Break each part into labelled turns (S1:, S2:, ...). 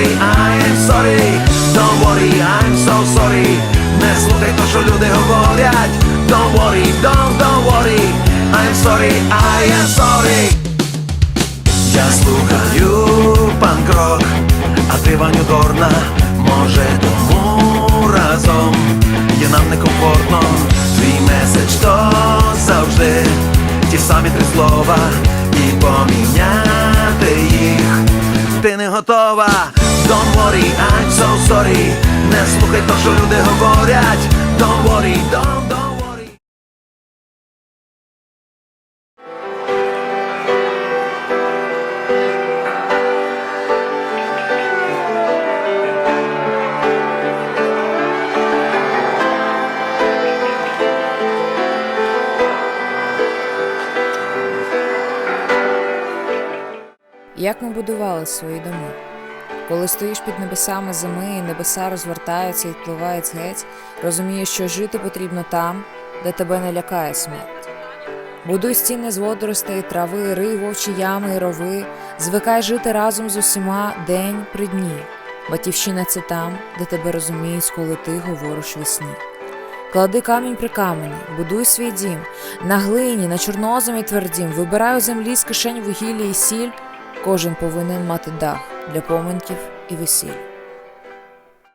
S1: sorry, I am sorry, don't worry, I'm so sorry, не слухай то, що люди говорять, don't worry, don't, don't worry, I'm sorry, I am sorry. Я слухаю панк-рок, а ти Ваню Дорна, може тому разом є нам некомфортно, твій меседж то завжди ті самі три слова і поміняти їх ти не готова Don't worry, I'm so sorry. Не слухай то, що люди говорять. Don't worry, don't, don't
S2: Як ми будували свої доми? Коли стоїш під небесами зими, і небеса розвертаються і впливають геть, розумієш, що жити потрібно там, де тебе не лякає смерть. Будуй стіни з водоростей, трави, рий вовчі ями і рови, звикай жити разом з усіма день при дні. Батьківщина це там, де тебе розуміють, коли ти говориш весні. Клади камінь при камені, будуй свій дім, на глині, на чорноземі твердім, вибирай у землі з кишень вугілля і сіль. Кожен повинен мати дах для поминків і весіль.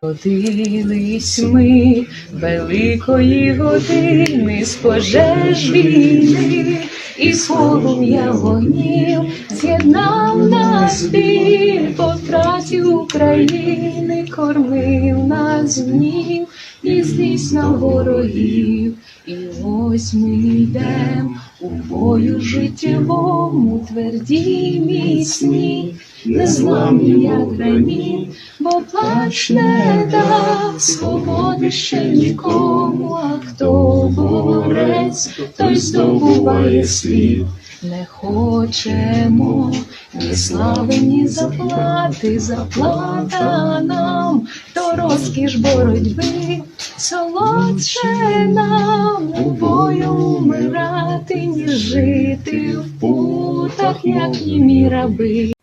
S3: Ходились ми великої години з пожеж війни, і полум'я вогнів з'єднав нас біль по втраті України, кормив нас гнів і злість на ворогів. І ось ми йдем у бою життєвому, тверді міцні, незламні, як граніт, бо плач не дав свободи ще нікому, а хто борець, той здобуває світ. Не хочемо ні слави, ні заплати, заплата нам, то розкіш боротьби, солодше нам у бою умирати, ніж жити в путах, як німі раби.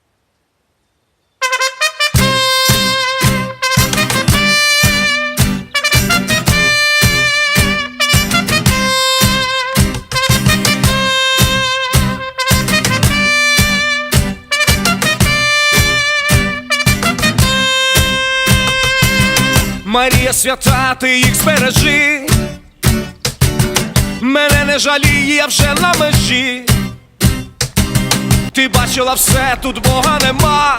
S4: Марія свята, ти їх збережи, мене не жаліє, я вже на межі. Ти бачила все, тут Бога нема,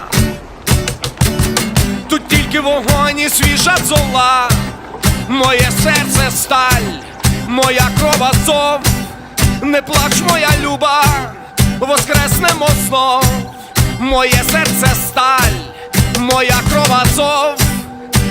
S4: тут тільки вогонь і свіжа зола, моє серце сталь, моя кров азов, не плач, моя люба, воскреснемо знов, моє серце сталь, моя кров азов.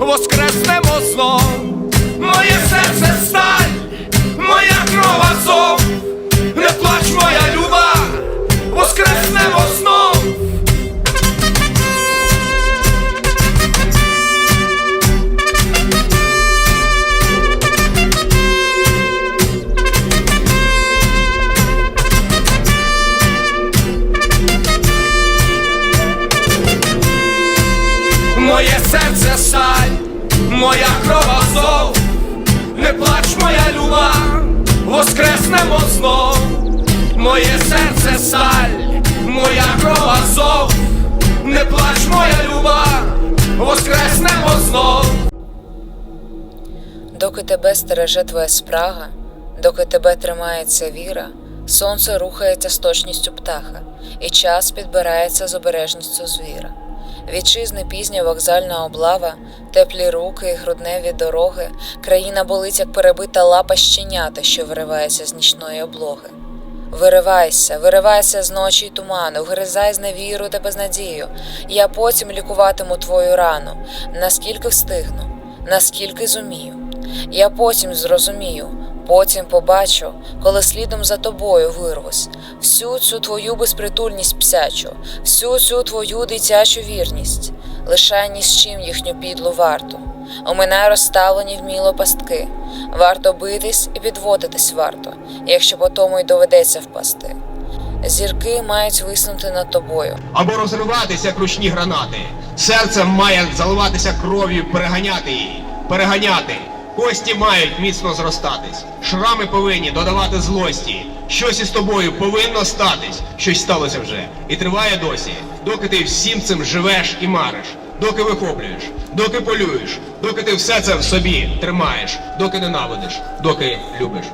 S4: воскреснемо знов. Моє серце сталь, моя кров азов. Не плач, моя люба, воскреснемо знов. Моя кров азов. Не плач, моя люба, воскреснемо знов. Моє серце сталь, моя кров азов. Не плач, моя люба, воскреснемо знов.
S2: Доки тебе стереже твоя спрага, доки тебе тримається віра, Сонце рухається з точністю птаха, і час підбирається з обережністю звіра. Вітчизни пізня вокзальна облава, теплі руки грудневі дороги, країна болить, як перебита лапа щенята, що виривається з нічної облоги. Виривайся, виривайся з ночі й туману, вгризай з невіру та безнадію. Я потім лікуватиму твою рану, наскільки встигну, наскільки зумію. Я потім зрозумію, потім побачу, коли слідом за тобою вирвусь, всю цю твою безпритульність псячу, всю цю твою дитячу вірність, лишай ні з чим їхню підлу варту. Оминай розставлені вміло пастки. Варто битись і підводитись варто, якщо по тому й доведеться впасти. Зірки мають виснути над тобою,
S5: або розриватися як ручні гранати. Серцем має заливатися кров'ю, переганяти її, переганяти. Кості мають міцно зростатись. Шрами повинні додавати злості. Щось із тобою повинно статись. Щось сталося вже. І триває досі, доки ти всім цим живеш і мариш, доки вихоплюєш, доки полюєш, доки ти все це в собі тримаєш, доки ненавидиш, доки любиш.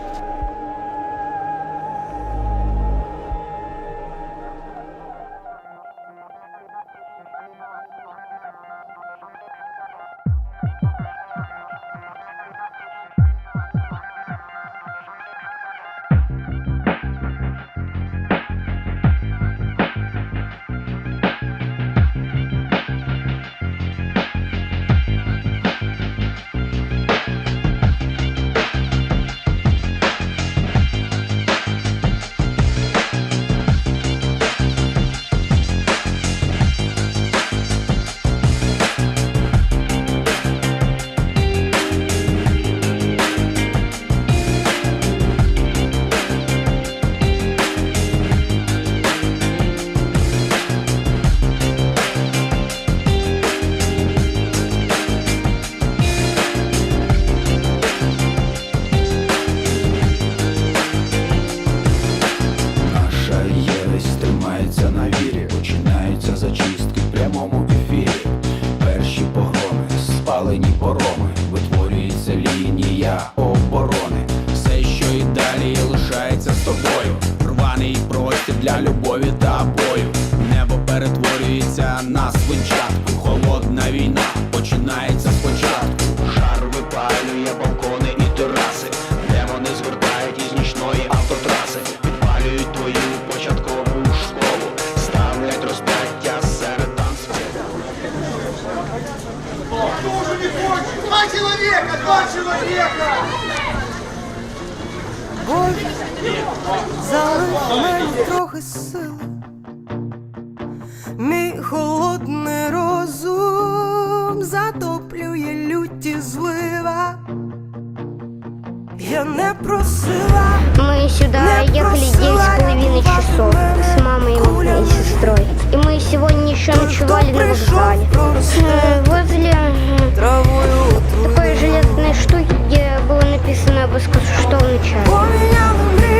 S6: Я не просила,
S7: Мы сюда
S6: Не
S7: ехали 9
S6: просила
S7: с половиной
S6: я
S7: часов
S6: бумажную
S7: с мамой и
S6: кулями.
S7: сестрой. И мы сегодня еще
S6: Той,
S7: ночевали
S6: хто
S7: на
S6: прийшов
S7: вокзале. Э,
S6: проросте
S7: Возле э,
S6: травою
S7: такой железной штуки, где было написано «Безкоштовный чай».
S6: Поміняли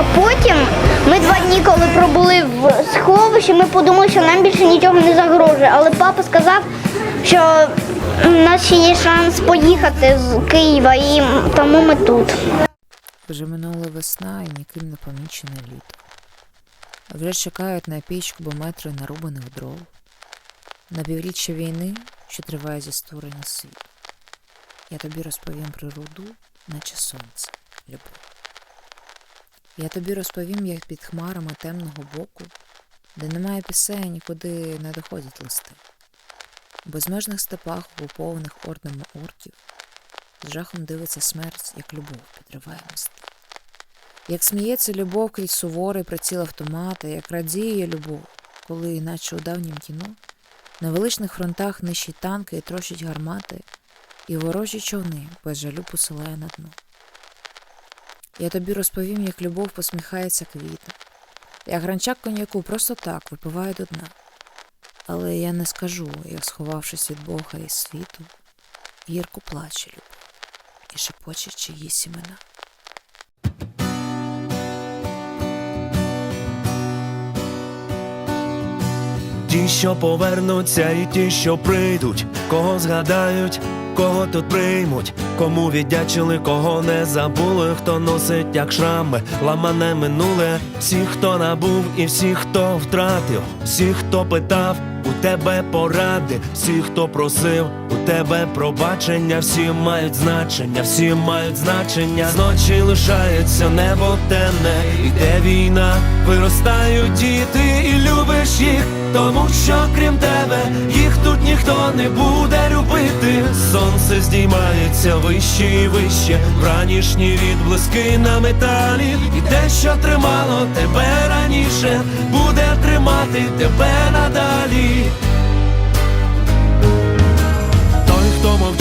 S6: А
S7: потім ми два дні, коли пробули в сховищі, ми подумали, що нам більше нічого не загрожує. Але папа сказав, що у нас ще є шанс поїхати з Києва, і тому ми тут.
S2: вже минула весна і ніким не помічене літо. Вже чекають на піч кубометри нарубаних дров, на півріччя війни, що триває зі створення світу. Я тобі розповім про руду, наче сонце, любов. Я тобі розповім, як під хмарами темного боку, де немає пісень, нікуди не доходять листи. В безмежних степах, окупованих ордами орків, з жахом дивиться смерть, як любов підриває мости. Як сміється любов крізь суворий приціл автомата, як радіє любов, коли, іначе у давнім кіно, на величних фронтах нищить танки і трощить гармати, і ворожі човни без жалю посилає на дно. Я тобі розповім, як любов посміхається квітом, як гранчак коньяку просто так випиває до дна, Але я не скажу, як сховавшись від Бога і світу, гірко плаче любов і шепоче чиїсь імена.
S8: Ті, що повернуться, і ті, що прийдуть, кого згадають, кого тут приймуть, кому віддячили, кого не забули, хто носить як шрами, ламане минуле, всі, хто набув, і всі, хто втратив, всі, хто питав, у тебе поради, всі, хто просив, у тебе пробачення, всі мають значення, всі мають значення. Зночі лишається небо темне, іде війна, виростають діти, і любиш їх. Тому що крім тебе їх тут ніхто не буде любити. Сонце здіймається вище і вище, ранішні відблиски на металі. І те, що тримало тебе раніше, буде тримати тебе надалі.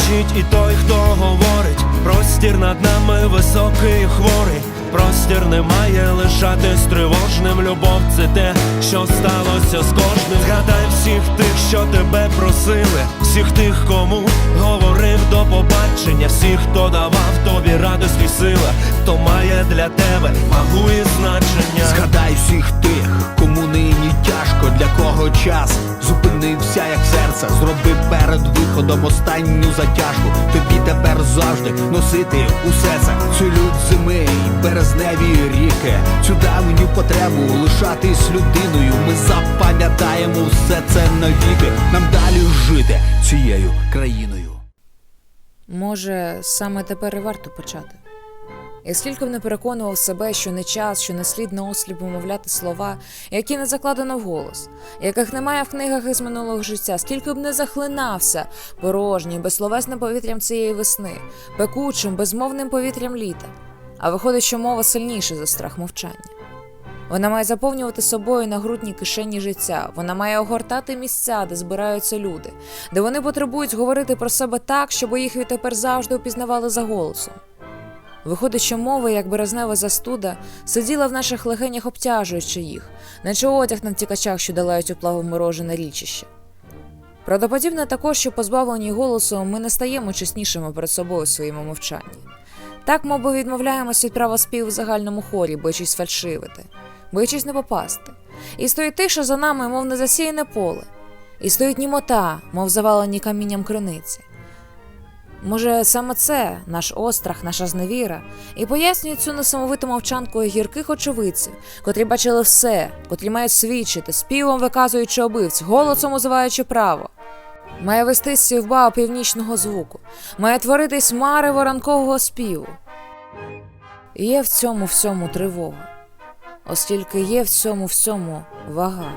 S8: Мовчить, і той, хто говорить, простір над нами високий і хворий. Простір не має лишатись тривожним. Любов це те, що сталося з кожним. Згадай всіх тих, що тебе просили, всіх тих, кому говорив до побачення, всіх, хто давав тобі радость і сила, хто має для тебе вагу і значення.
S9: Згадай всіх тих, кому нині тяжко, для кого час зупинився, як серце. Зроби перед виходом останню затяжку. Тобі тепер завжди носити усе це. Цю лють зими й березневі ріки. Цю давню потребу лишатись людиною. Ми запам'ятаємо все це навіки. Нам далі жити цією країною.
S2: Може, саме тепер і варто почати. І скільки б не переконував себе, що не час, що не слід наосліп вимовляти слова, які не закладено в голос, яких немає в книгах із минулого життя, скільки б не захлинався порожнім, безсловесним повітрям цієї весни, пекучим, безмовним повітрям літа. А виходить, що мова сильніша за страх мовчання. Вона має заповнювати собою нагрудні кишені життя. Вона має огортати місця, де збираються люди, де вони потребують говорити про себе так, щоб їх відтепер завжди опізнавали за голосом. Виходить, що мова, як березнева застуда, сиділа в наших легенях, обтяжуючи їх, наче одяг на втікачах, що долають уплаву морожене річище. Правдоподібне також, що позбавлені голосу, ми не стаємо чеснішими перед собою у своєму мовчанні. Так, мовби відмовляємось від права співу в загальному хорі, боячись фальшивити, боячись не попасти. І стоїть тиша за нами, мов незасіяне поле, і стоїть німота, мов завалені камінням криниці. Може, саме це наш острах, наша зневіра, і пояснює цю несамовиту мовчанку гірких очевидців, котрі бачили все, котрі мають свідчити, співом виказуючи обивць, голосом узиваючи право. Має вестись сівба північного звуку, має творитись марево ранкового співу. І є в цьому всьому тривога, оскільки є в цьому всьому вага.